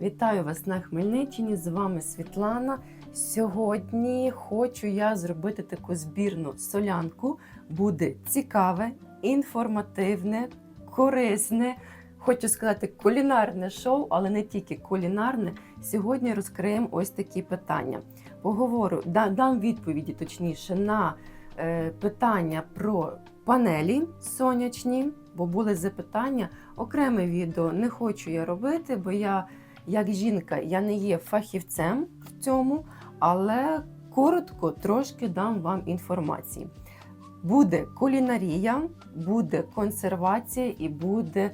Вітаю вас на Хмельниччині. З вами Світлана. Сьогодні хочу я зробити таку збірну солянку. Буде цікаве, інформативне, корисне. Хочу сказати, кулінарне шоу, але не тільки кулінарне. Сьогодні розкриємо ось такі питання. Поговорю, дам відповіді точніше на е, питання про панелі сонячні, бо були запитання. Окреме відео не хочу я робити, бо я, як жінка, я не є фахівцем в цьому, але коротко трошки дам вам інформації. Буде кулінарія, буде консервація і буде.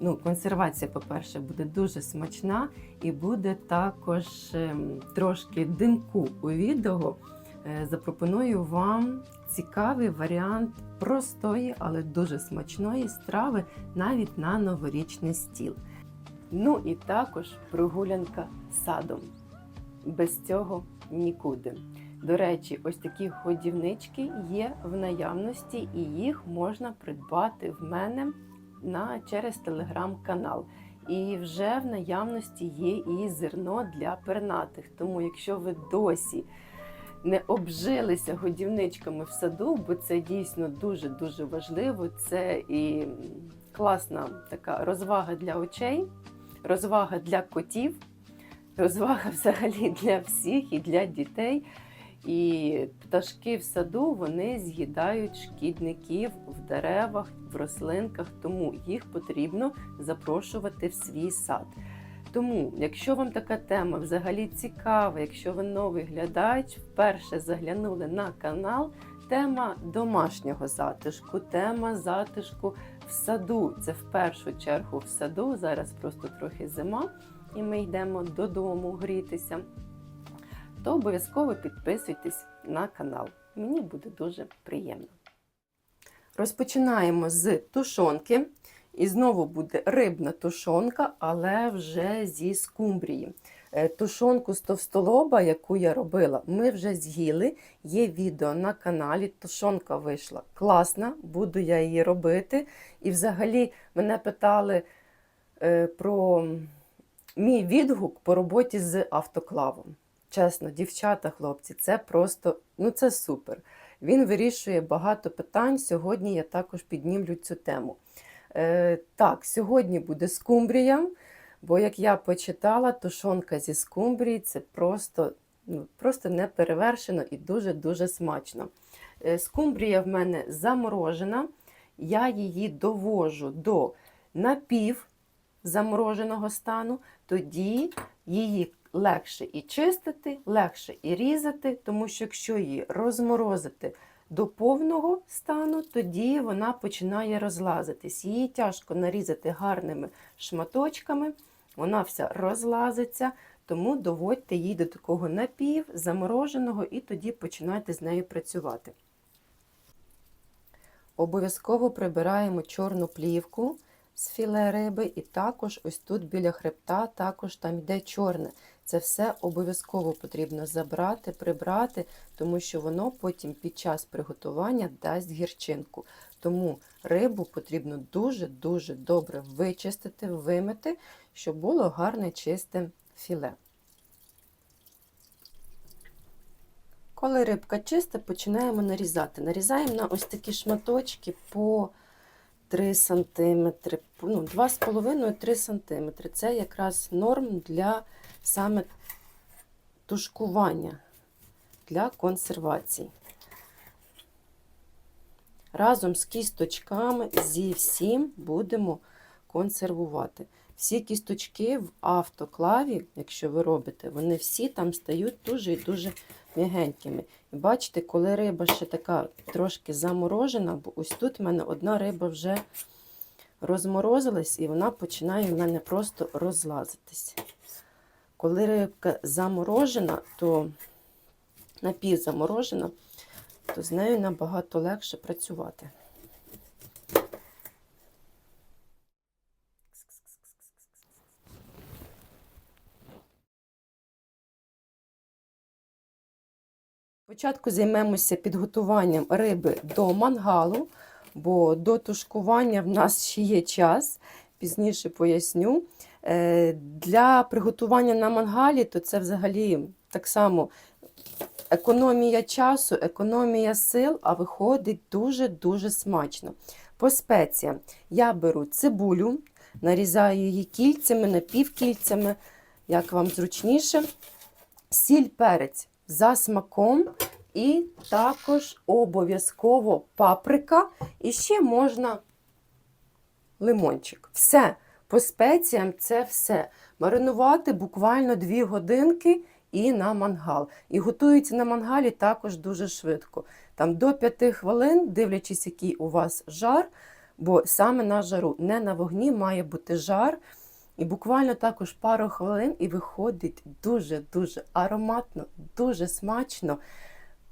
Ну, консервація, по-перше, буде дуже смачна, і буде також ем, трошки димку у відео. Е, Запропоную вам цікавий варіант простої, але дуже смачної страви навіть на новорічний стіл. Ну і також прогулянка садом. Без цього нікуди. До речі, ось такі годівнички є в наявності, і їх можна придбати в мене на, через телеграм-канал. І вже в наявності є і зерно для пернатих. Тому, якщо ви досі не обжилися годівничками в саду, бо це дійсно дуже дуже важливо. Це і класна така розвага для очей, розвага для котів, розвага взагалі для всіх і для дітей. І пташки в саду вони з'їдають шкідників в деревах, в рослинках, тому їх потрібно запрошувати в свій сад. Тому, якщо вам така тема взагалі цікава, якщо ви новий глядач, вперше заглянули на канал, тема домашнього затишку, тема затишку в саду. Це в першу чергу в саду. Зараз просто трохи зима, і ми йдемо додому грітися. То обов'язково підписуйтесь на канал. Мені буде дуже приємно. Розпочинаємо з тушонки. І знову буде рибна тушонка, але вже зі скумбрії. Е, Тушонку з товстолоба, яку я робила, ми вже з'їли. Є відео на каналі. Тушонка вийшла класна, буду я її робити. І взагалі мене питали е, про мій відгук по роботі з автоклавом. Чесно, дівчата, хлопці, це просто ну це супер. Він вирішує багато питань. Сьогодні я також піднімлю цю тему. Е, так, сьогодні буде скумбрія, бо як я почитала, тушонка зі скумбрії це просто, ну, просто неперевершено і дуже-дуже смачно. Е, скумбрія в мене заморожена, я її довожу до напів замороженого стану, тоді її легше і чистити, легше і різати, тому що якщо її розморозити до повного стану, тоді вона починає розлазитись. Її тяжко нарізати гарними шматочками, вона вся розлазиться, тому доводьте її до такого напів, замороженого, і тоді починайте з нею працювати. Обов'язково прибираємо чорну плівку з філе риби, і також ось тут біля хребта, також там йде чорне. Це все обов'язково потрібно забрати, прибрати, тому що воно потім під час приготування дасть гірчинку. Тому рибу потрібно дуже-дуже добре вичистити, вимити, щоб було гарне чисте філе. Коли рибка чиста, починаємо нарізати. Нарізаємо на ось такі шматочки по 3 см, ну, 2,5-3 см. Це якраз норм для саме тушкування для консервації. Разом з кісточками зі всім будемо консервувати. Всі кісточки в автоклаві, якщо ви робите, вони всі там стають дуже і дуже м'ягенькими. І бачите, коли риба ще така трошки заморожена, бо ось тут в мене одна риба вже розморозилась, і вона починає в мене просто розлазитись. Коли рибка заморожена, то напівзаморожена, то з нею набагато легше працювати. Спочатку займемося підготуванням риби до мангалу, бо до тушкування в нас ще є час, пізніше поясню. Е, Для приготування на мангалі, то це взагалі так само економія часу, економія сил, а виходить дуже-дуже смачно. По спеціям я беру цибулю, нарізаю її кільцями, напівкільцями, як вам зручніше. Сіль перець за смаком, і також обов'язково паприка, і ще можна лимончик. Все. По спеціям це все. Маринувати буквально 2 годинки і на мангал. І готується на мангалі також дуже швидко. Там до 5 хвилин, дивлячись, який у вас жар, бо саме на жару, не на вогні має бути жар. І буквально також пару хвилин і виходить дуже-дуже ароматно, дуже смачно.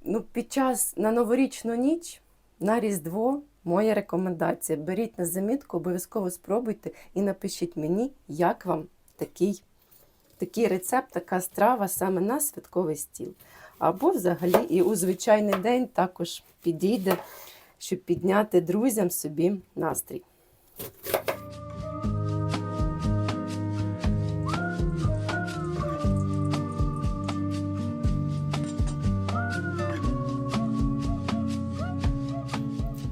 Ну, Під час на новорічну ніч, на Різдво, моя рекомендація. Беріть на замітку, обов'язково спробуйте і напишіть мені, як вам такий, такий рецепт, така страва саме на святковий стіл. Або взагалі і у звичайний день також підійде, щоб підняти друзям собі настрій.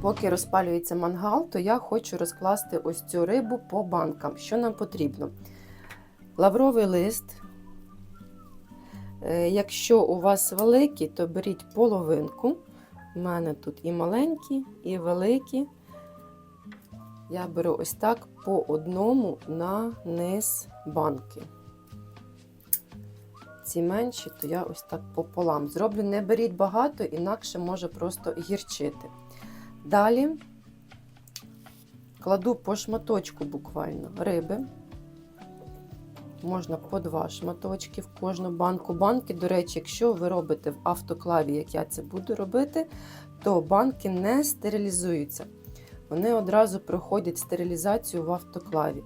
Поки розпалюється мангал, то я хочу розкласти ось цю рибу по банкам. Що нам потрібно? Лавровий лист. Е, Якщо у вас великий, то беріть половинку. У мене тут і маленькі, і великі. Я беру ось так по одному на низ банки. Ці менші, то я ось так пополам зроблю. Не беріть багато, інакше може просто гірчити. Далі кладу по шматочку буквально риби. Можна по два шматочки в кожну банку. Банки, до речі, якщо ви робите в автоклаві, як я це буду робити, то банки не стерилізуються. Вони одразу проходять стерилізацію в автоклаві.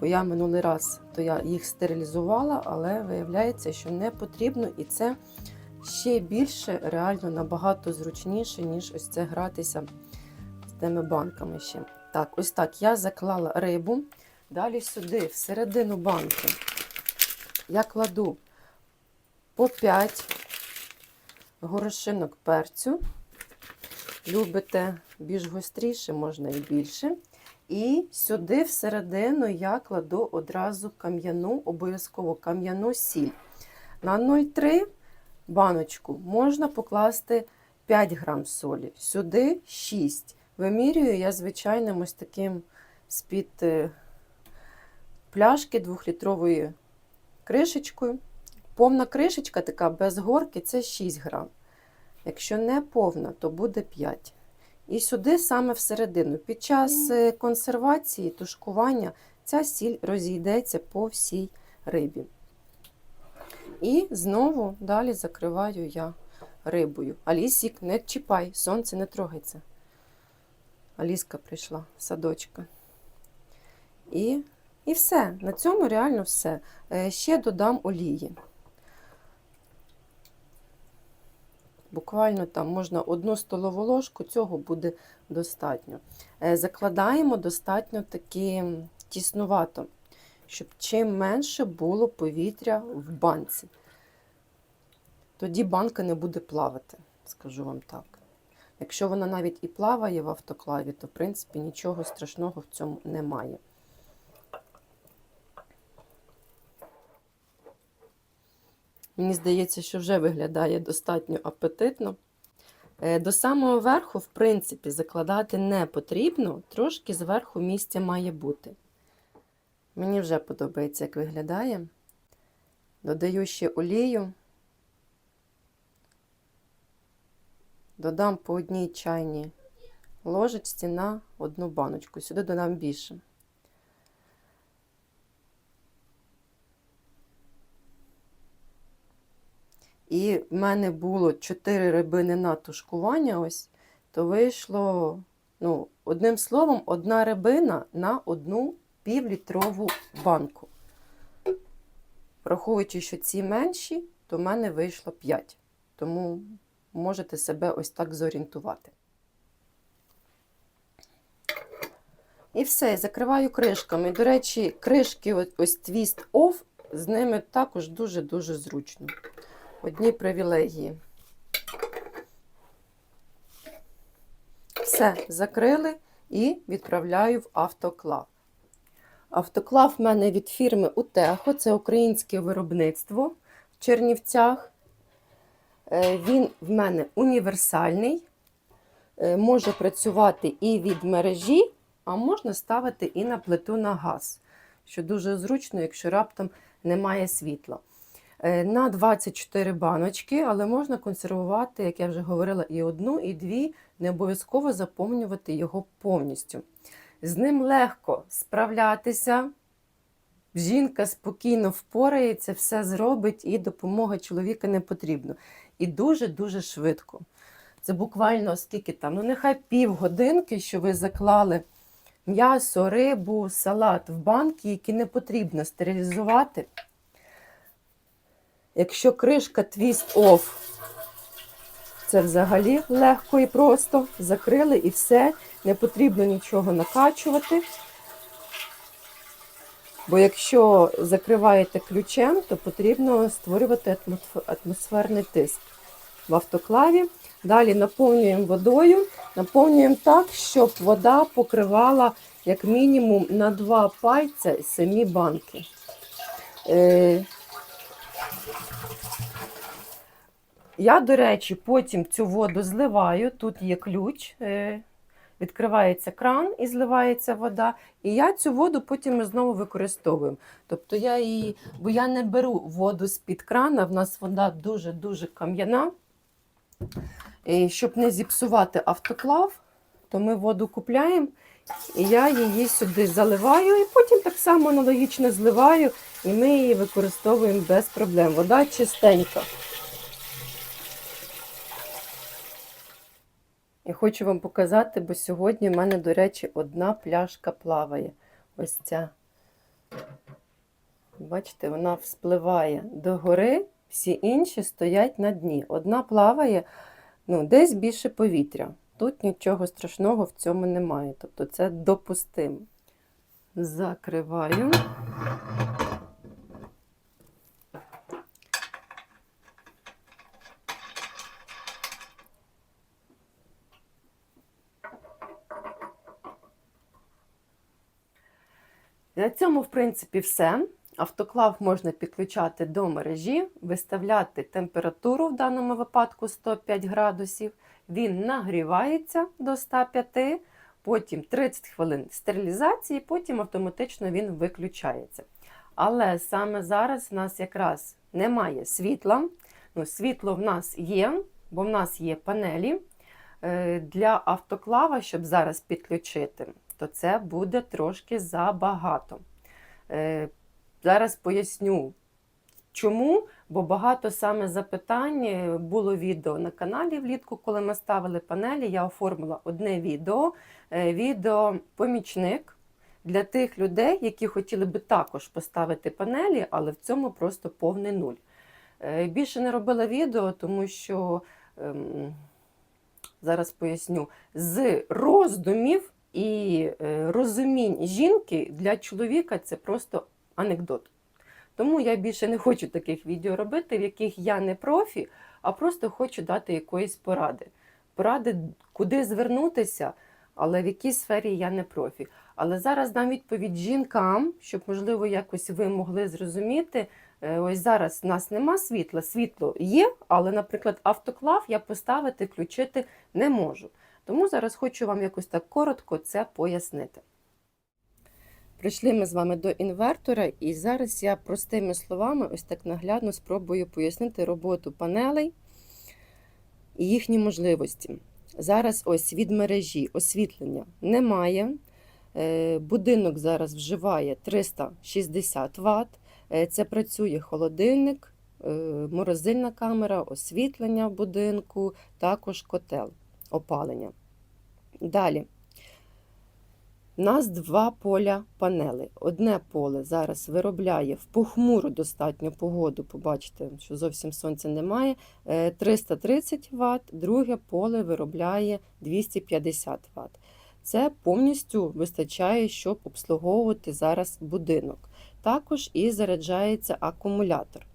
Бо я минулий раз то я їх стерилізувала, але виявляється, що не потрібно, і це ще більше, реально набагато зручніше, ніж ось це гратися з тими банками ще. Так, ось так я заклала рибу. Далі сюди, всередину банки, я кладу по 5 горошинок перцю. Любите більш гостріше, можна і більше. І сюди всередину я кладу одразу кам'яну, обов'язково кам'яну сіль. На 0,3 баночку можна покласти 5 грам солі, сюди 6. Вимірюю я звичайним ось таким з-під е, пляшки 2-літровою кришечкою. Повна кришечка така без горки це 6 грам. Якщо не повна, то буде 5. І сюди саме всередину. Під час е, консервації, тушкування, ця сіль розійдеться по всій рибі. І знову далі закриваю я рибою. Алісік, не чіпай, сонце не трогається. Аліска прийшла, садочка. І, і все. На цьому реально все. Е, Ще додам олії. Буквально там можна одну столову ложку, цього буде достатньо. Е, Закладаємо достатньо таки тіснувато, щоб чим менше було повітря в банці. Тоді банка не буде плавати, скажу вам так. Якщо вона навіть і плаває в автоклаві, то в принципі нічого страшного в цьому немає. Мені здається, що вже виглядає достатньо апетитно. Е, До самого верху, в принципі, закладати не потрібно, трошки зверху місця має бути. Мені вже подобається, як виглядає. Додаю ще олію. Додам по одній чайній ложечці на одну баночку. Сюди додам більше. І в мене було 4 рибини на тушкування, ось, то вийшло, ну, одним словом, одна рибина на одну півлітрову банку. Враховуючи, що ці менші, то в мене вийшло 5. Тому можете себе ось так зорієнтувати. І все, закриваю кришками. До речі, кришки, ось- ось твіст off, з ними також дуже-дуже зручно. Одні привілегії. Все, закрили і відправляю в автоклав. Автоклав в мене від фірми Утехо, це українське виробництво в Чернівцях. Е, Він в мене універсальний, Е, може працювати і від мережі, а можна ставити і на плиту на газ, що дуже зручно, якщо раптом немає світла. Е, На 24 баночки, але можна консервувати, як я вже говорила, і одну, і дві, не обов'язково заповнювати його повністю. З ним легко справлятися. Жінка спокійно впорається, все зробить, і допомога чоловіка не потрібна. І дуже-дуже швидко. Це буквально скільки там, ну нехай півгодинки, що ви заклали м'ясо, рибу, салат в банки, які не потрібно стерилізувати. Якщо кришка твіст off, це взагалі легко і просто. Закрили і все, не потрібно нічого накачувати. Бо якщо закриваєте ключем, то потрібно створювати атмосферний тиск в автоклаві. Далі наповнюємо водою, наповнюємо так, щоб вода покривала як мінімум на два пальця самі банки. Е, Я, до речі, потім цю воду зливаю. Тут є ключ, е, відкривається кран і зливається вода. І я цю воду потім знову використовую. Тобто я її, бо я не беру воду з-під крана, в нас вода дуже-дуже кам'яна. І щоб не зіпсувати автоклав, то ми воду купляємо, і я її сюди заливаю, і потім так само аналогічно зливаю, і ми її використовуємо без проблем. Вода чистенька. І хочу вам показати, бо сьогодні в мене, до речі, одна пляшка плаває. Ось ця. Бачите, вона вспливає догори, всі інші стоять на дні. Одна плаває ну, десь більше повітря. Тут нічого страшного в цьому немає. Тобто це допустимо. Закриваю. На цьому, в принципі, все. Автоклав можна підключати до мережі, виставляти температуру в даному випадку 105 градусів. Він нагрівається до 105, потім 30 хвилин стерилізації, потім автоматично він виключається. Але саме зараз в нас якраз немає світла. Ну, світло в нас є, бо в нас є панелі. Е, Для автоклава, щоб зараз підключити, то це буде трошки забагато. Е, Зараз поясню, чому, бо багато саме запитань е, було відео на каналі влітку, коли ми ставили панелі. Я оформила одне відео, е, відео помічник для тих людей, які хотіли би також поставити панелі, але в цьому просто повний нуль. Більше не робила відео, тому що ем, зараз поясню, з роздумів і е, розумінь жінки для чоловіка це просто анекдот. Тому я більше не хочу таких відео робити, в яких я не профі, а просто хочу дати якоїсь поради. Поради, куди звернутися, але в якій сфері я не профі. Але зараз дам відповідь жінкам, щоб, можливо, якось ви могли зрозуміти. Е, Ось зараз в нас нема світла, світло є, але, наприклад, автоклав я поставити, включити не можу. Тому зараз хочу вам якось так коротко це пояснити. Прийшли ми з вами до інвертора, і зараз я простими словами, ось так наглядно спробую пояснити роботу панелей і їхні можливості. Зараз ось від мережі освітлення немає. Е, Будинок зараз вживає 360 Вт. Е, Це працює холодильник, е, морозильна камера, освітлення в будинку, також котел опалення. Далі. У нас два поля панелей. Одне поле зараз виробляє в похмуру достатньо погоду. Побачите, що зовсім сонця немає. е, 330 Вт, друге поле виробляє 250 Вт. Це повністю вистачає, щоб обслуговувати зараз будинок. Також і заряджається акумулятор.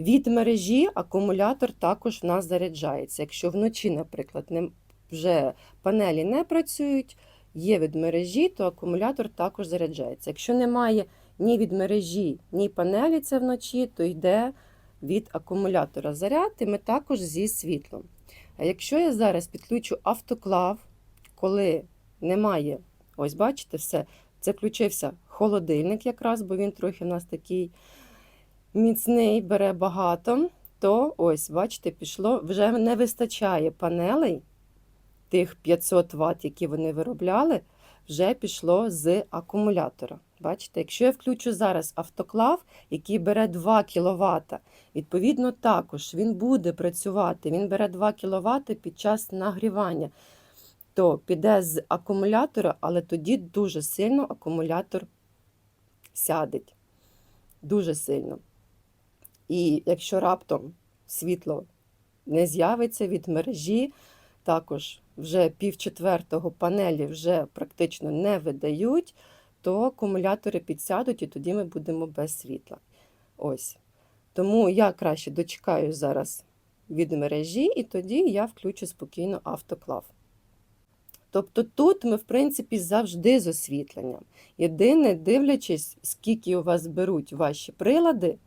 Від мережі акумулятор також в нас заряджається. Якщо вночі, наприклад, не, вже панелі не працюють, є від мережі, то акумулятор також заряджається. Якщо немає ні від мережі, ні панелі це вночі, то йде від акумулятора заряд, і ми також зі світлом. А якщо я зараз підключу автоклав, коли немає, ось бачите, все, це включився холодильник якраз, бо він трохи у нас такий міцний, бере багато, то ось, бачите, пішло, вже не вистачає панелей, тих 500 Вт, які вони виробляли, вже пішло з акумулятора. Бачите, якщо я включу зараз автоклав, який бере 2 кВт, відповідно, також він буде працювати, він бере 2 кВт під час нагрівання, то піде з акумулятора, але тоді дуже сильно акумулятор сядеть. Дуже сильно. І якщо раптом світло не з'явиться від мережі, також вже пів четвертого панелі вже практично не видають, то акумулятори підсядуть і тоді ми будемо без світла. Ось. Тому я краще дочекаю зараз від мережі, і тоді я включу спокійно автоклав. Тобто тут ми, в принципі, завжди з освітленням. Єдине, дивлячись, скільки у вас беруть ваші прилади,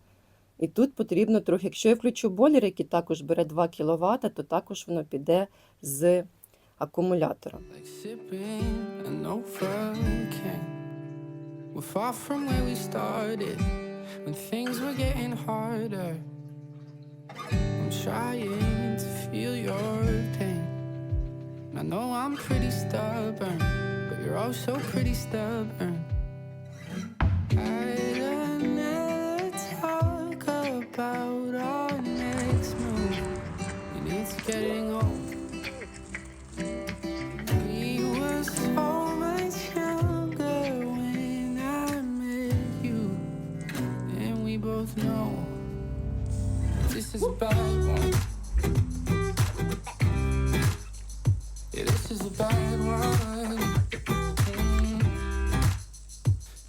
і тут потрібно трохи, якщо я включу бойлер, який також бере 2 кВт, то також воно піде з акумулятора. I know I'm pretty stubborn, but you're also pretty stubborn. Is. Yeah, this is a bad one.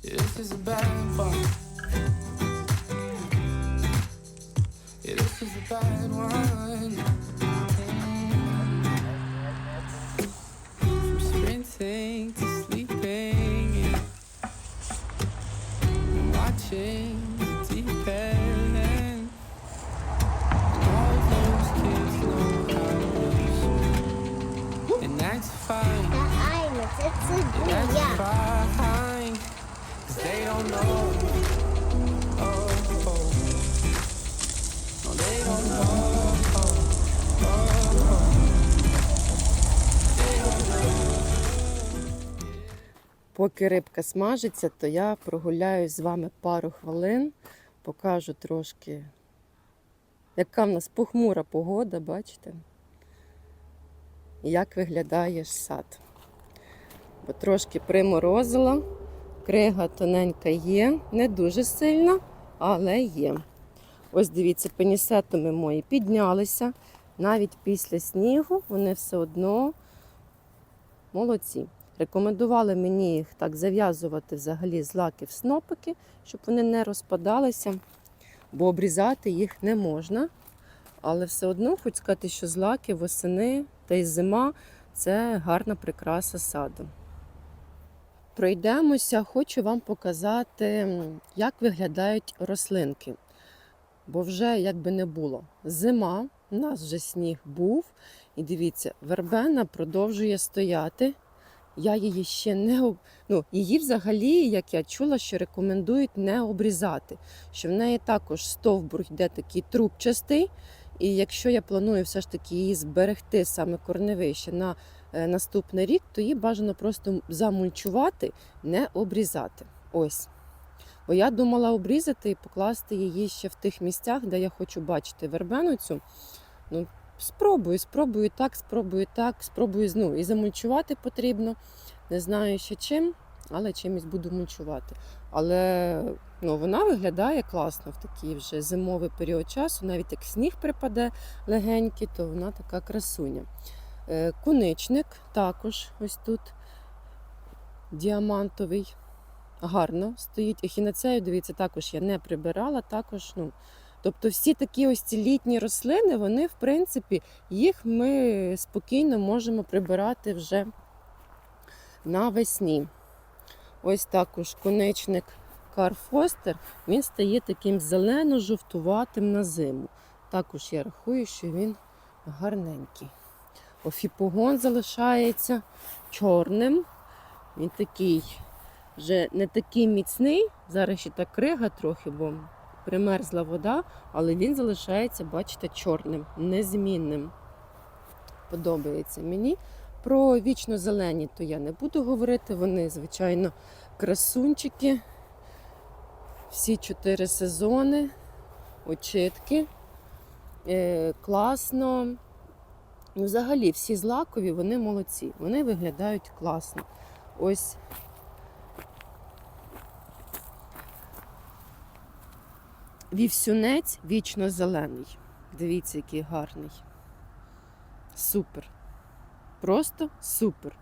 Yeah, this is a bad one. Yeah, this is a bad one. Поки рибка смажиться, то я прогуляюсь з вами пару хвилин, покажу трошки, яка в нас похмура погода, бачите? Як виглядає сад. Бо трошки приморозила, крига тоненька є, не дуже сильна, але є. Ось дивіться, пенісетами мої піднялися. Навіть після снігу вони все одно молодці. Рекомендували мені їх так зав'язувати взагалі з лаки в снопики, щоб вони не розпадалися, бо обрізати їх не можна. Але все одно хочу сказати, що злаки восени та й зима це гарна прикраса саду. Пройдемося, хочу вам показати, як виглядають рослинки. Бо вже як би не було. Зима, у нас вже сніг був. І дивіться, вербена продовжує стояти. Я її ще не об- ну, її взагалі, як я чула, що рекомендують не обрізати. Що в неї також стовбур йде такий трубчастий. І якщо я планую все ж таки її зберегти саме корневище на е, наступний рік, то її бажано просто замульчувати, не обрізати. Ось. Бо я думала обрізати і покласти її ще в тих місцях, де я хочу бачити вербену цю. Ну, спробую, спробую так, спробую так, спробую ну, і замульчувати потрібно. Не знаю ще чим, але чимось буду мульчувати. Але ну, вона виглядає класно в такий вже зимовий період часу, навіть як сніг припаде легенький, то вона така красуня. Е, Куничник також ось тут діамантовий. Гарно стоїть. Ехінацею, дивіться, також я не прибирала. Також, ну, тобто всі такі ось ці літні рослини, вони, в принципі, їх ми спокійно можемо прибирати вже навесні. Ось також конечник Карфостер, він стає таким зелено-жовтуватим на зиму. Також я рахую, що він гарненький. Офіпогон залишається чорним. Він такий вже не такий міцний. Зараз ще так крига трохи, бо примерзла вода, але він залишається, бачите, чорним, незмінним. Подобається мені. Про вічно зелені то я не буду говорити. Вони, звичайно, красунчики. Всі чотири сезони, очитки. Е, класно. Ну, взагалі, всі злакові, вони молодці. Вони виглядають класно. Ось вівсюнець вічно зелений. Дивіться, який гарний. Супер. Просто супер.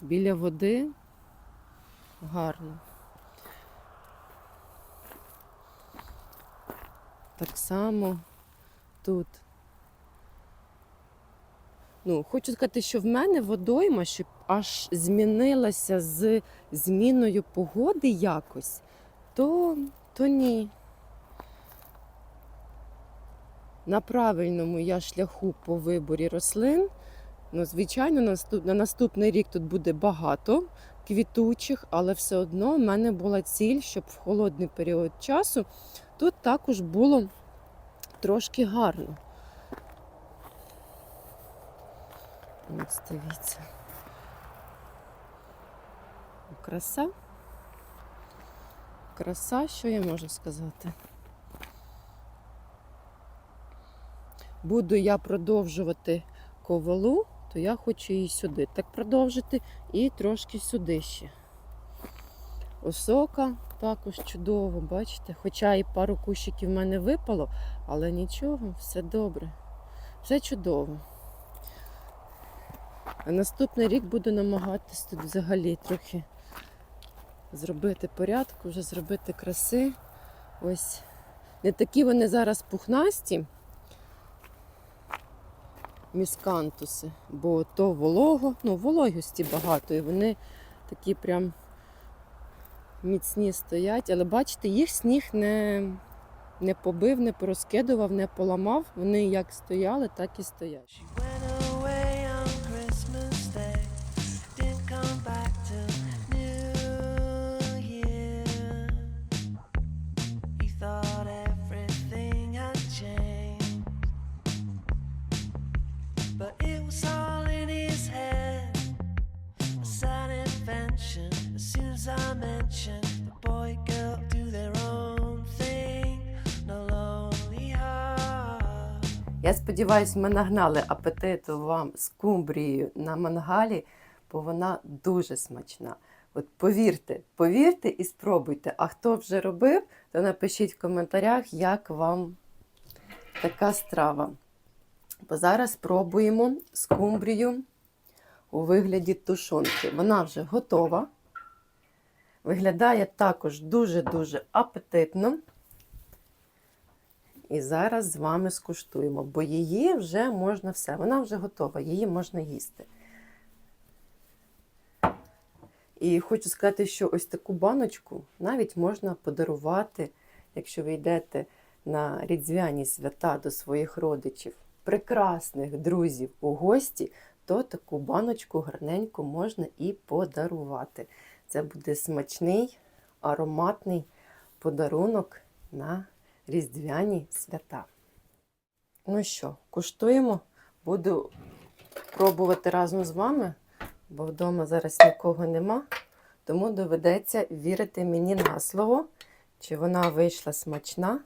Біля води гарно. Так само тут. Ну, хочу сказати, що в мене водойма, щоб аж змінилася з зміною погоди якось, то, то ні. На правильному я шляху по виборі рослин. Ну, звичайно, на на наступний рік тут буде багато квітучих, але все одно в мене була ціль, щоб в холодний період часу тут також було трошки гарно. Ось дивіться. Краса. Краса, що я можу сказати? Буду я продовжувати ковалу, то я хочу її сюди так продовжити і трошки сюди ще. Осока також чудово, бачите? Хоча і пару кущиків в мене випало, але нічого, все добре. Все чудово. А наступний рік буду намагатись тут взагалі трохи зробити порядку, вже зробити краси. Ось не такі вони зараз пухнасті, міскантуси, бо то волого, ну, вологості багато, і вони такі прям міцні стоять. Але бачите, їх сніг не, не побив, не порозкидував, не поламав. Вони як стояли, так і стоять. Я сподіваюся, ми нагнали апетиту вам з кумбрією на мангалі, бо вона дуже смачна. От повірте, повірте і спробуйте. А хто вже робив, то напишіть в коментарях, як вам така страва. Бо зараз спробуємо скумбрію у вигляді тушонки. Вона вже готова. Виглядає також дуже-дуже апетитно. І зараз з вами скуштуємо, бо її вже можна все, вона вже готова, її можна їсти. І хочу сказати, що ось таку баночку навіть можна подарувати, якщо ви йдете на різдвяні свята до своїх родичів, прекрасних друзів у гості, то таку баночку гарненько можна і подарувати. Це буде смачний, ароматний подарунок на різдвяні свята. Ну що, куштуємо. Буду пробувати разом з вами, бо вдома зараз нікого нема. Тому доведеться вірити мені на слово, чи вона вийшла смачна.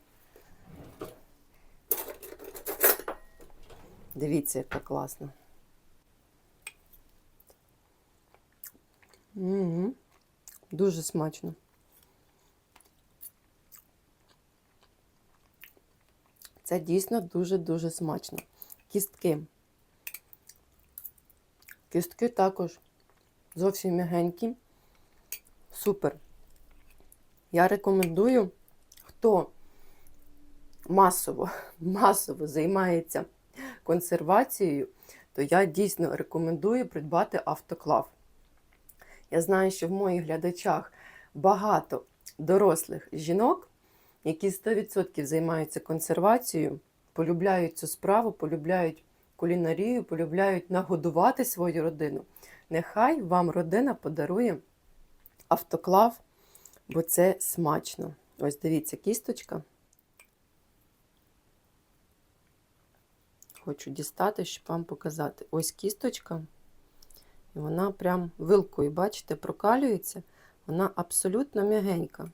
Дивіться, яка класна. Угу. Дуже смачно. Це дійсно дуже-дуже смачно. Кістки. Кістки також зовсім м'ягенькі. Супер. Я рекомендую, хто масово, масово займається консервацією, то я дійсно рекомендую придбати автоклав. Я знаю, що в моїх глядачах багато дорослих жінок, які 100% займаються консервацією, полюбляють цю справу, полюбляють кулінарію, полюбляють нагодувати свою родину. Нехай вам родина подарує автоклав, бо це смачно. Ось дивіться, кісточка. Хочу дістати, щоб вам показати. Ось кісточка. І вона прям вилкою, бачите, прокалюється. Вона абсолютно м'ягенька.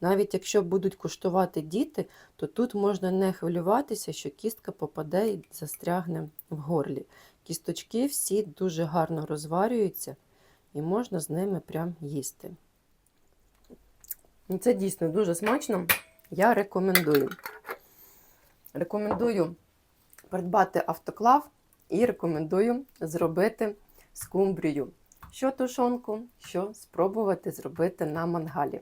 Навіть якщо будуть куштувати діти, то тут можна не хвилюватися, що кістка попаде і застрягне в горлі. Кісточки всі дуже гарно розварюються і можна з ними прям їсти. Це дійсно дуже смачно. Я рекомендую. Рекомендую придбати автоклав і рекомендую зробити скумбрію. Що тушонку, що спробувати зробити на мангалі.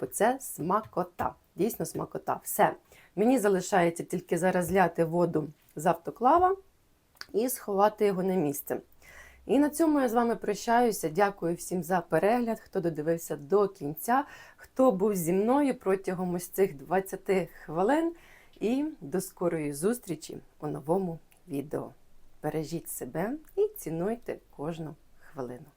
Бо це смакота. Дійсно смакота. Все. Мені залишається тільки зараз зляти воду з автоклава і сховати його на місце. І на цьому я з вами прощаюся. Дякую всім за перегляд, хто додивився до кінця, хто був зі мною протягом ось цих 20 хвилин. І до скорої зустрічі у новому відео. Бережіть себе і цінуйте кожну хвилину.